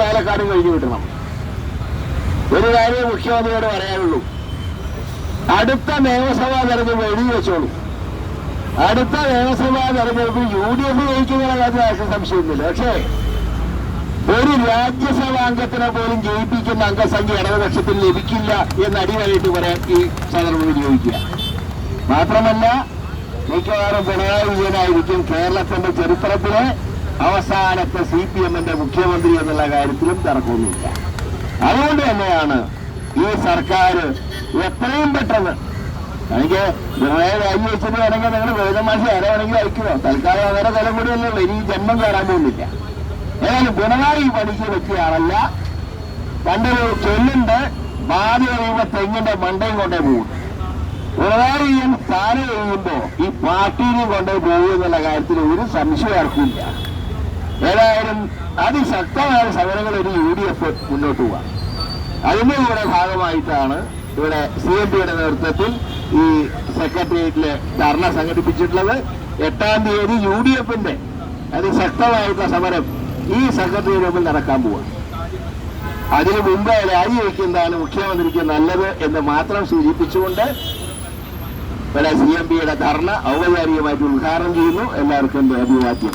പാലക്കാട് കഴിഞ്ഞു കിട്ടണം. ഒരു കാര്യം മുഖ്യമന്ത്രിയോട് പറയാനുള്ളൂ. അടുത്ത നിയമസഭാ തെരഞ്ഞെടുപ്പ് എഴുതി വെച്ചോളൂ. അടുത്ത നിയമസഭാ തെരഞ്ഞെടുപ്പ് യു ഡി എഫ് ജയിക്കുന്ന കാര്യത്തിൽ സംശയമൊന്നുമില്ല പക്ഷേ ഒരു രാജ്യസഭാ അംഗത്തിനെ പോലും ജയിപ്പിക്കുന്ന അംഗസംഖ്യ ഇടതുപക്ഷത്തിൽ ലഭിക്കില്ല എന്ന് അടിവരയിട്ട് പറയാൻ ഈ സന്ദർഭം വിനിയോഗിക്കുക മാത്രമല്ല മിക്കവാറും പിണറായി വിജയനായിരിക്കും കേരളത്തിന്റെ ചരിത്രത്തിലെ അവസാനത്തെ സി പി എമ്മിന്റെ മുഖ്യമന്ത്രി എന്നുള്ള കാര്യത്തിലും തർക്കമൊന്നുമില്ല. അതുകൊണ്ട് തന്നെയാണ് ഈ സർക്കാർ എത്രയും പെട്ടെന്ന് എനിക്ക് പിണറായി രാജിവെച്ചിട്ട് വേണമെങ്കിൽ നിങ്ങൾ വേദമാഷി ആരെ വേണമെങ്കിൽ അയക്കണോ തൽക്കാലം അവരെ ഉള്ളൂ ഇനി ജന്മം കയറാൻ പോകുന്നില്ല. ഏതായാലും പിണറായി പഠിച്ച ആളല്ല പണ്ടൊരു ചൊല്ലുണ്ട് ബാധ കഴിയുമ്പോ തെങ്ങിന്റെ മണ്ടയും കൊണ്ടേ പോകും പിണറായിയും സ്ഥാനം കഴിയുമ്പോ ഈ പാർട്ടിയിലും കൊണ്ടേ പോകും എന്നുള്ള കാര്യത്തിൽ ഒരു സംശയം ആർക്കില്ല ഏതായാലും അതിശക്തമായ സമരങ്ങൾ ഒരു യു ഡി എഫ് മുന്നോട്ട് പോവാം. അതിന്റെ കൂടെ ഭാഗമായിട്ടാണ് ഇവിടെ സി എം പിയുടെ നേതൃത്വത്തിൽ ഈ സെക്രട്ടേറിയറ്റിലെ ധർണ സംഘടിപ്പിച്ചിട്ടുള്ളത്. എട്ടാം തീയതി യു ഡി എഫിന്റെ അതിശക്തമായിട്ടുള്ള സമരം ഈ സെക്രട്ടേറിയറ്റ് മുമ്പിൽ നടക്കാൻ പോവാ. അതിനു മുമ്പ് രാജിവെക്കുന്നതാണ് മുഖ്യമന്ത്രിക്ക് നല്ലത് എന്ന് മാത്രം സൂചിപ്പിച്ചുകൊണ്ട് ഇവിടെ സി എം പിയുടെ ധർണ ഔപചാരികമായിട്ട് ഉദ്ഘാടനം ചെയ്യുന്നു. എല്ലാവർക്കും അഭിവാദ്യം.